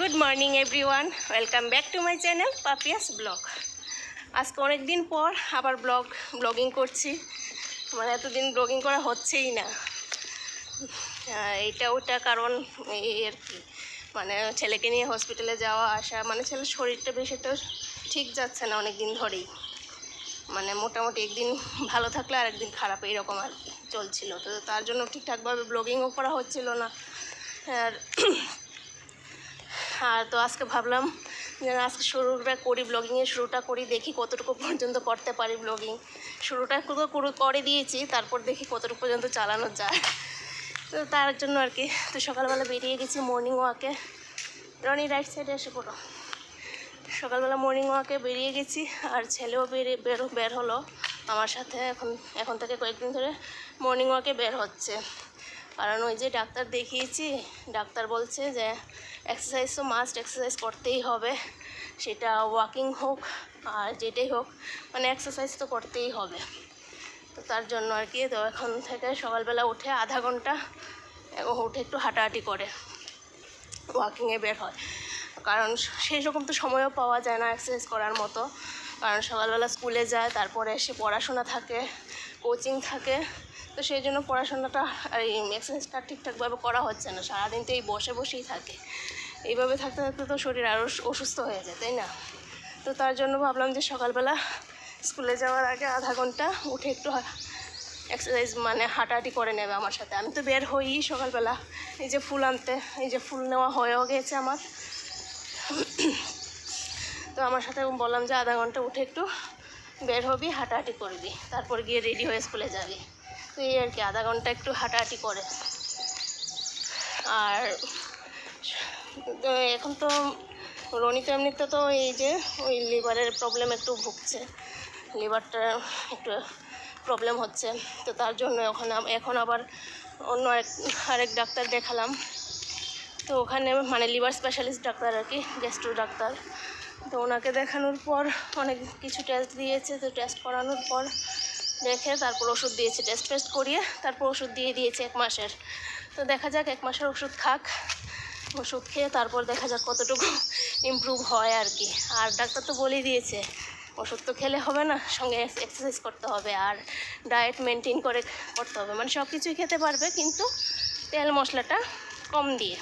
Good morning everyone welcome back to my channel Papiya's blog আজকে অনেক দিন পর আবার ব্লগ ব্লগিং করছি। মানে এতদিন ব্লগিং করা হচ্ছেই না। এইটা ওটা কারণ এই আর কি। মানে ছেলেকে নিয়ে হসপিটালে যাওয়া, আসা মানে ছেলের শরীরটা বেশ একটা ঠিক যাচ্ছে না অনেক দিন ধরেই। মানে মোটামুটি একদিন ভালো থাকলে আর একদিন খারাপ, এইরকম আর কি চলছিল। তো তার জন্য ঠিকঠাকভাবে ব্লগিংও করা হচ্ছিল না। আর আর তো আজকে ভাবলাম যে না, আজকে শুরুটা করি ব্লগিংয়ের শুরুটা করি দেখি কতটুকু পর্যন্ত করতে পারি ব্লগিং শুরুটা করে দিয়েছি তারপর দেখি কতটুকু পর্যন্ত চালানো যায়। তো তার জন্য আর কি তো সকালবেলা বেরিয়ে গেছি মর্নিং ওয়াকে রনি রাইট সাইডে এসে পড়ো। সকালবেলা মর্নিং ওয়াকে বেরিয়ে গেছি আর ছেলেও বেরিয়ে বের বের হলো। আমার সাথে এখন এখন থেকে কয়েকদিন ধরে মর্নিং ওয়াকে বের হচ্ছে। কারণ ওই যে ডাক্তার দেখিয়েছি, ডাক্তার বলছে যে এক্সারসাইজ তো মাস্ট এক্সারসাইজ করতেই হবে, সেটা ওয়াকিং হোক আর যেটাই হোক মানে এক্সারসাইজ তো করতেই হবে। তো তার জন্য আর কি, তো এখন থেকে সকালবেলা উঠে আধা ঘণ্টা, উঠে একটু হাঁটাহাঁটি করে ওয়াকিংয়ে বের হয়। কারণ সেই রকম তো সময়ও পাওয়া যায় না এক্সারসাইজ করার মতো। কারণ সকালবেলা স্কুলে যায়, তারপরে এসে পড়াশোনা থাকে কোচিং থাকে। তো সেই জন্য পড়াশোনাটা আর এই এক্সারসাইজটা ঠিকঠাকভাবে করা হচ্ছে না। সারাদিন তো এই বসে বসেই থাকে। এইভাবে থাকতে থাকতে তো শরীর আরও অসুস্থ হয়ে যায়, তাই না? তো তার জন্য ভাবলাম যে সকালবেলা স্কুলে যাওয়ার আগে আধা ঘণ্টা উঠে একটু এক্সারসাইজ মানে হাঁটাহাঁটি করে নেবে আমার সাথে। আমি তো বের হই সকালবেলা। এই যে ফুল আনতে, এই যে ফুল নেওয়া হয়েও গেছে আমার। তো আমার সাথে বললাম যে আধা ঘণ্টা উঠে একটু বের হবি, হাঁটাহাঁটি করবি। তারপর গিয়ে রেডি হয়ে স্কুলে যাবি। তো এই আর কি, আধা ঘণ্টা একটু হাঁটাহাঁটি করে। আর এখন তো রনি তো এমনিতে তো এই যে ওই লিভারের প্রবলেম একটু ভুগছে। লিভারটা একটু প্রবলেম হচ্ছে। তো তার জন্য ওখানে এখন আবার অন্য আরেক ডাক্তার দেখালাম। তো ওখানে মানে লিভার স্পেশালিস্ট ডাক্তার আর কি গ্যাস্ট্রো ডাক্তার। তো ওনাকে দেখানোর পর অনেক কিছু টেস্ট দিয়েছে, তো টেস্ট করানোর পর দেখে তারপর ওষুধ দিয়েছে টেস্ট ফেস্ট করিয়ে তারপর ওষুধ দিয়ে দিয়েছে এক মাসের। তো দেখা যাক, এক মাসের ওষুধ খাক, ওষুধ খেয়ে তারপর দেখা যাক কতটুকু ইমপ্রুভ হয় আর কি। আর ডাক্তার তো বলেই দিয়েছে, ওষুধ তো খেলে হবে না, সঙ্গে এক্সারসাইজ করতে হবে আর ডায়েট মেনটেন করে করতে হবে। মানে সব কিছুই খেতে পারবে, কিন্তু তেল মশলাটা কম দিয়ে।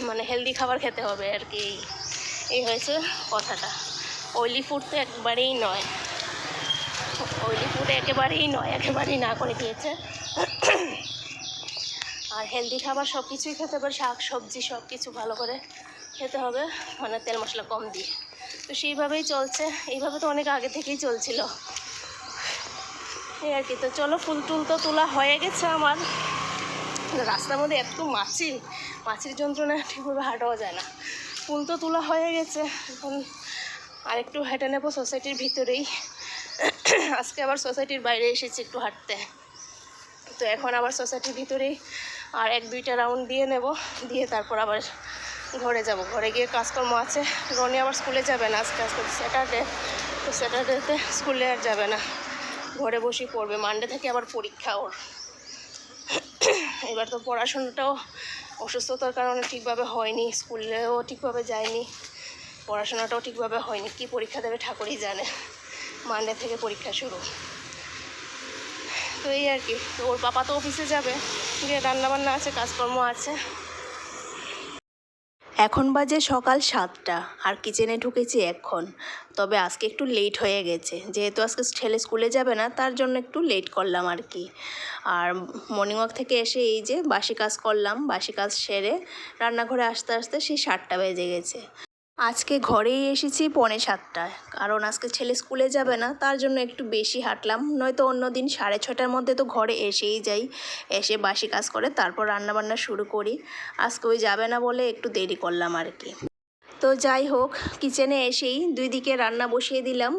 মানে হেলদি খাবার খেতে হবে আর কি। এই- হয়েছে কথাটা। অয়েলি ফুড তো একবারেই নয়। অয়েলি ফুড একেবারেই নয়, একেবারেই না করে দিয়েছে। আর হেলদি খাবার সব কিছুই খেতে হবে, শাক, সবজি সব কিছু ভালো করে খেতে হবে মানে তেল মশলা কম দিয়ে। তো সেইভাবেই চলছে, এইভাবে তো অনেক আগে থেকেই চলছিল। এই আর কি, তো চলো ফুল টুল তো তোলা হয়ে গেছে আমার। রাস্তার মধ্যে এত মাছি মাছির যন্ত্রণা ঠিকভাবে হাঁটাও যায় না। ফুল তো তোলা হয়ে গেছে, এখন আরেকটু হেঁটে নেব সোসাইটির ভিতরেই। আজকে আবার সোসাইটির বাইরে এসেছি একটু হাঁটতে। তো এখন আবার সোসাইটির ভিতরেই আর এক, দুইটা রাউন্ড দিয়ে নেব, দিয়ে তারপর আবার ঘরে যাব। ঘরে গিয়ে কাজকর্ম আছে। রনি আবার স্কুলে যাবে না আজকে আজকে স্যাটারডে তো স্যাটারডেতে স্কুলে আর যাবে না। ঘরে বসেই পড়বে। মানডে থেকে আবার পরীক্ষা ওর। এবার তো পড়াশোনাটাও অসুস্থতার কারণে ঠিকভাবে হয়নি, স্কুলেও ঠিকভাবে যায়নি, পড়াশোনাটাও ঠিকভাবে হয়নি। কি পরীক্ষা দেবে ঠাকুরই জানে, মানডে থেকে পরীক্ষা শুরু। তো এই আর কি তো ওর পাপা তো অফিসে যাবে, গিয়ে রান্নাবান্না আছে, কাজকর্ম আছে। এখন বাজে সকাল সাতটা, আর কিচেনে ঢুকেছি এখন। তবে আজকে একটু লেট হয়ে গেছে। যেহেতু আজকে ছেলে স্কুলে যাবে না, তার জন্য একটু লেট করলাম আর কি। আর মর্নিং ওয়াক থেকে এসে এই যে বাসি কাজ করলাম, বাসি কাজ সেরে রান্নাঘরে আসতে আসতে সেই সাতটা বেজে গেছে। আজকে ঘরেই এসেছি পৌনে সাতটায়। কারণ আজকে ছেলে স্কুলে যাবে না, তার জন্য একটু বেশি হাঁটলাম। নয়তো অন্য দিন সাড়ে ছটার মধ্যে তো ঘরে এসেই যাই, এসে বাসি কাজ করে, তারপর রান্নাবান্না শুরু করি। আজকে ওই যাবে না বলে একটু দেরি করলাম আর কি। তো যাই হোক কিচেনে এসেই দুই দিকে রান্না বসিয়ে দিলাম।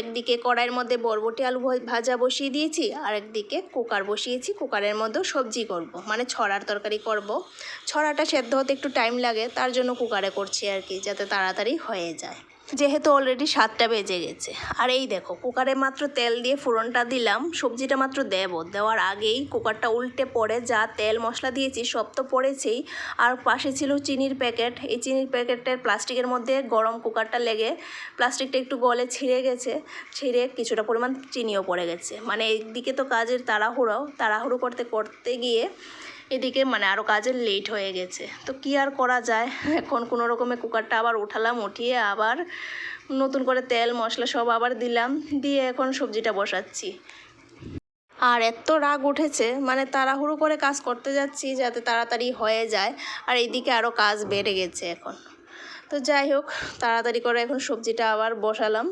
একদিকে কড়াইয়ের মধ্যে বরবটি আলু ভাজা বসিয়ে দিয়েছি, আর একদিকে কুকার বসিয়েছি। কুকারের মধ্যেও সবজি করব মানে ছড়ার তরকারি করব। ছড়াটা সেদ্ধ হতে একটু টাইম লাগে, তার জন্য কুকারে করছি আর কি, যাতে তাড়াতাড়ি হয়ে যায়। যেহেতু অলরেডি সাতটা বেজে গেছে। আর এই দেখো, কুকারে মাত্র তেল দিয়ে ফোড়নটা দিলাম, সবজিটা মাত্র দেব। দেওয়ার আগেই কুকারটা উল্টে পড়ে, যা তেল মশলা দিয়েছি সব তো পড়েছেই। আর পাশে ছিল চিনির প্যাকেট। এই চিনির প্যাকেটের প্লাস্টিকের মধ্যে গরম কুকারটা লেগে প্লাস্টিকটা একটু গলে ছিঁড়ে গেছে। ছিঁড়ে কিছুটা পরিমাণ চিনিও পড়ে গেছে। মানে এইদিকে তো কাজের তাড়াহুড়ো। তাড়াহুড়ো করতে করতে গিয়ে এদিকে মানে আরও কাজের লেট হয়ে গেছে। তো কি আর করা যায়? এখন কোনো রকমে কুকারটা আবার উঠালাম উঠিয়ে আবার নতুন করে তেল, মশলা সব আবার দিলাম, দিয়ে এখন সবজিটা বসাচ্ছি। আর এত রাগ উঠেছে মানে তাড়াহুড়ো করে কাজ করতে যাচ্ছি যাতে তাড়াতাড়ি হয়ে যায়, আর এইদিকে আরও কাজ বেড়ে গেছে এখন। তো যাই হোক, তাড়াতাড়ি করে এখন সবজিটা আবার বসালাম।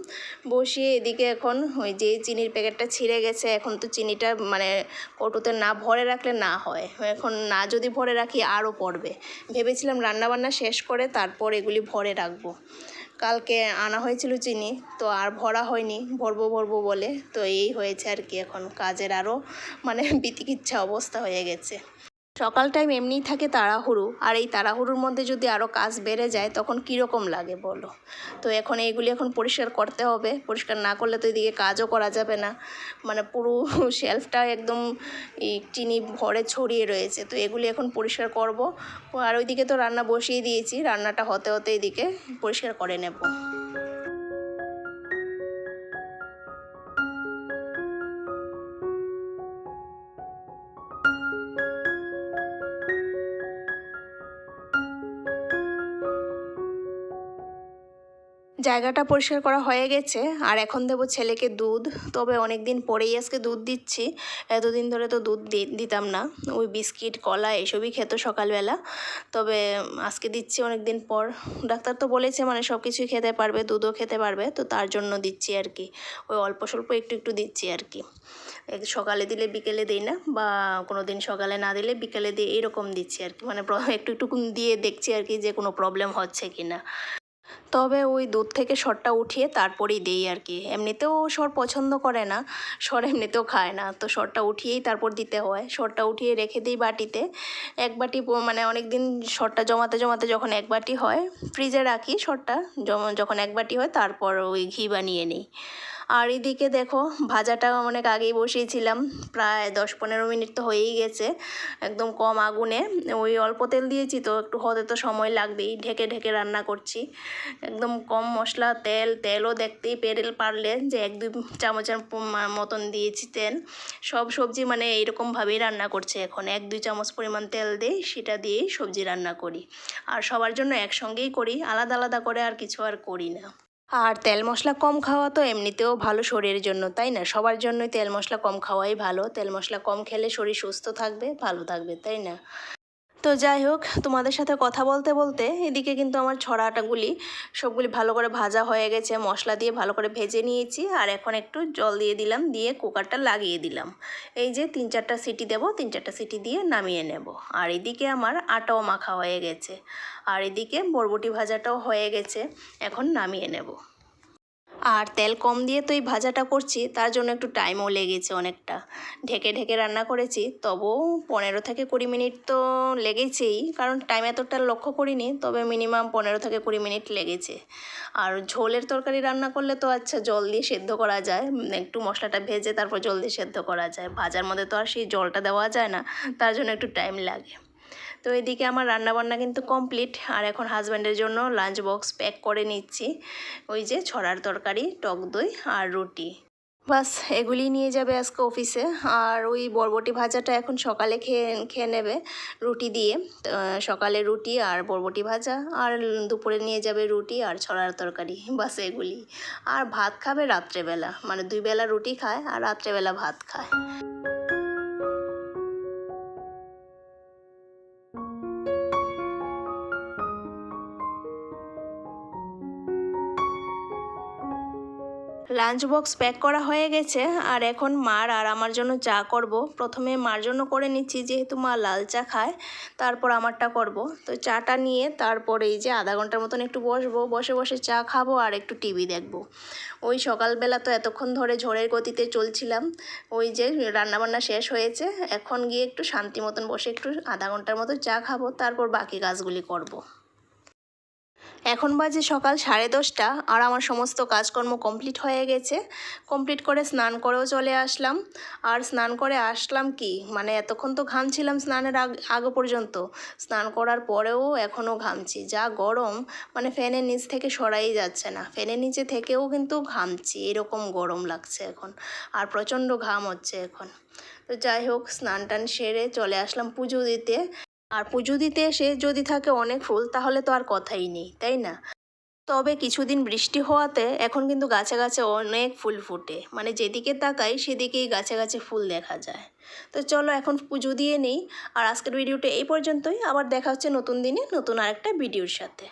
বসিয়ে এদিকে এখন ওই যে চিনির প্যাকেটটা ছিঁড়ে গেছে, এখন তো চিনিটা মানে কৌটোতে না ভরে রাখলে না হয়। এখন না যদি ভরে রাখি, আরও পড়বে। ভেবেছিলাম রান্নাবান্না শেষ করে তারপর এগুলি ভরে রাখব। কালকে আনা হয়েছিল চিনি, তো আর ভরা হয়নি, ভরবো ভরবো বলে। তো এই হয়েছে আর কি এখন কাজের আরও মানে বিতিকিচ্ছা অবস্থা হয়ে গেছে। সকাল টাইম এমনিই থাকে তাড়াহুড়ো। আর এই তাড়াহুড়োর মধ্যে যদি আরও কাজ বেড়ে যায়, তখন কীরকম লাগে বলো? তো এখন এইগুলি এখন পরিষ্কার করতে হবে। পরিষ্কার না করলে তো এদিকে কাজও করা যাবে না। মানে পুরো শেলফটা একদম চিনি ভরে ছড়িয়ে রয়েছে। তো এগুলি এখন পরিষ্কার করব। আর ওইদিকে তো রান্না বসিয়ে দিয়েছি। রান্নাটা হতে হতে এদিকে পরিষ্কার করে নেব। জায়গাটা পরিষ্কার করা হয়ে গেছে, আর এখন দেবো ছেলেকে দুধ। তবে অনেক দিন পরেই আজকে দুধ দিচ্ছি। এতদিন ধরে তো দুধ দিতাম না। ওই বিস্কিট, কলা এসবই খেত সকালবেলা। তবে আজকে দিচ্ছি অনেক দিন পর। ডাক্তার তো বলেছে মানে সব কিছুই খেতে পারবে, দুধও খেতে পারবে। তো তার জন্য দিচ্ছি আর কি। ওই অল্প স্বল্প একটু একটু দিচ্ছি আর কি। সকালে দিলে বিকেলে দিই না, বা কোনো দিন সকালে না দিলে বিকেলে দিই এরকম দিচ্ছি আর কি। মানে একটু একটু দিয়ে দেখছি আর কি যে কোনো প্রবলেম হচ্ছে কি না তবে ওই দুধ থেকে সরটা উঠিয়ে তারপরেই দেই আর কি। এমনিতেও সর পছন্দ করে না, সর এমনিতেও খায় না। তো সরটা উঠিয়েই তারপর দিতে হয়। সরটা উঠিয়ে রেখে দিই বাটিতে। এক বাটি মানে অনেক দিন সরটা জমাতে জমাতে যখন এক বাটি হয়, ফ্রিজে রাখি সরটা। যখন এক বাটি হয় তারপর ওই ঘি বানিয়ে নিই। আর এদিকে দেখো ভাজাটা অনেক আগেই বসিয়েছিলাম, প্রায় দশ পনেরো মিনিট তো হয়েই গেছে, একদম কম আগুনে। ওই অল্প তেল দিয়েছি তো, একটু হতে তো সময় লাগবেই, ঢেকে ঢেকে রান্না করছি। একদম কম মশলা, তেল, তেলও দেখতেই পেরেল পারলে যে এক, দুই চামচের মতন দিয়েছি তেল। সব সবজি মানে এইরকমভাবেই রান্না করছে এখন। এক, দুই চামচ পরিমাণ তেল দিই, সেটা দিয়েই সবজি রান্না করি। আর সবার জন্য একসঙ্গেই করি, আলাদা আলাদা করে আর কিছু আর করি না। আর তেল মশলা কম খাওয়া তো এমনিতেও ভালো শরীরের জন্য, তাই না? সবার জন্যই তেল মশলা কম খাওয়াই ভালো। তেল মশলা কম খেলে শরীর সুস্থ থাকবে, ভালো থাকবে, তাই না? তো যাই হোক, তোমাদের সাথে কথা বলতে বলতে এদিকে কিন্তু আমার ছড়াটাগুলি সবগুলি ভালো করে ভাজা হয়ে গেছে, মশলা দিয়ে ভালো করে ভেজে নিয়েছি আর এখন একটু জল দিয়ে দিলাম, দিয়ে কুকারটা লাগিয়ে দিলাম। এই যে তিন চারটা সিটি দেবো, তিন চারটা সিটি দিয়ে নামিয়ে নেব। আর এদিকে আমার আটাও মাখা হয়ে গেছে। আর এদিকে বরবটি ভাজাটাও হয়ে গেছে, এখন নামিয়ে নেব। আর তেল কম দিয়ে তো এই ভাজাটা করছি, তার জন্য একটু টাইমও লেগেছে অনেকটা। ঢেকে ঢেকে রান্না করেছি, তবুও পনেরো থেকে কুড়ি মিনিট তো লেগেছেই, কারণ টাইম এতটা লক্ষ্য করিনি, তবে মিনিমাম পনেরো থেকে কুড়ি মিনিট লেগেছে। আর ঝোলের তরকারি রান্না করলে তো আচ্ছা জল দিয়ে সেদ্ধ করা যায় একটু মশলাটা ভেজে তারপর জল দিয়ে সেদ্ধ করা যায়। ভাজার মধ্যে তো আর সেই জলটা দেওয়া যায় না, তার জন্য একটু টাইম লাগে। তো এদিকে আমার রান্নাবান্না কিন্তু কমপ্লিট। আর এখন হাজব্যান্ডের জন্য লাঞ্চ বক্স প্যাক করে নিচ্ছি। ওই যে ছড়ার তরকারি, টক দই আর রুটি। বাস এগুলি নিয়ে যাবে আজকে অফিসে। আর ওই বরবটি ভাজাটা এখন সকালে খেয়ে খেয়ে নেবে রুটি দিয়ে। সকালে রুটি আর বরবটি ভাজা। আর দুপুরে নিয়ে যাবে রুটি আর ছড়ার তরকারি। বাস, এগুলি। আর ভাত খাবে রাত্রেবেলা। মানে দুই বেলা রুটি খায় আর রাত্রেবেলা ভাত খায়। লাঞ্চ বক্স প্যাক করা হয়ে গেছে, আর এখন মার আর আমার জন্য চা করব। প্রথমে মার জন্য করে নিচ্ছি, যেহেতু মা লাল চা খায়, তারপর আমারটা করব। তো চাটা নিয়ে তারপরে এই যে আধা ঘণ্টার মতন একটু বসবো, বসে বসে চা খাব আর একটু টিভি দেখব। ওই সকালবেলা তো এতক্ষণ ধরে ঝড়ের গতিতে চলছিলাম, ওই যে রান্নাবান্না শেষ হয়েছে, এখন গিয়ে একটু শান্তি মতন বসে একটু আধা ঘণ্টার মতো চা খাব, তারপর বাকি কাজগুলি করব। এখন বাজে সকাল সাড়ে দশটা আর আমার সমস্ত কাজকর্ম কমপ্লিট হয়ে গেছে। কমপ্লিট করে স্নান করেও চলে আসলাম। আর স্নান করে আসলাম কি? মানে এতক্ষণ তো ঘামছিলাম স্নানের আগ, আগে পর্যন্ত। স্নান করার পরেও এখনও ঘামছি। যা গরম মানে ফ্যানের নিচ থেকে সরাই যাচ্ছে না। ফ্যানের নিচে থেকেও কিন্তু ঘামছি। এরকম গরম লাগছে এখন। আর প্রচণ্ড ঘাম হচ্ছে এখন। তো যাই হোক, স্নান টান সেরে চলে আসলাম পুজো দিতে। আর পুজো দিতে এসে যদি থাকে অনেক ফুল, তাহলে তো আর কথাই নেই, তাই না? তবে কিছুদিন বৃষ্টি হওয়াতে এখন কিন্তু গাছে গাছে অনেক ফুল ফুটে। মানে যেদিকে তাকাই সেদিকেই গাছে গাছে ফুল দেখা যায়। তো চলো এখন পুজো দিয়ে নেই। আর আজকের ভিডিওটা এই পর্যন্তই। আবার দেখা হচ্ছে নতুন দিনে নতুন আরেকটা ভিডিওর সাথে।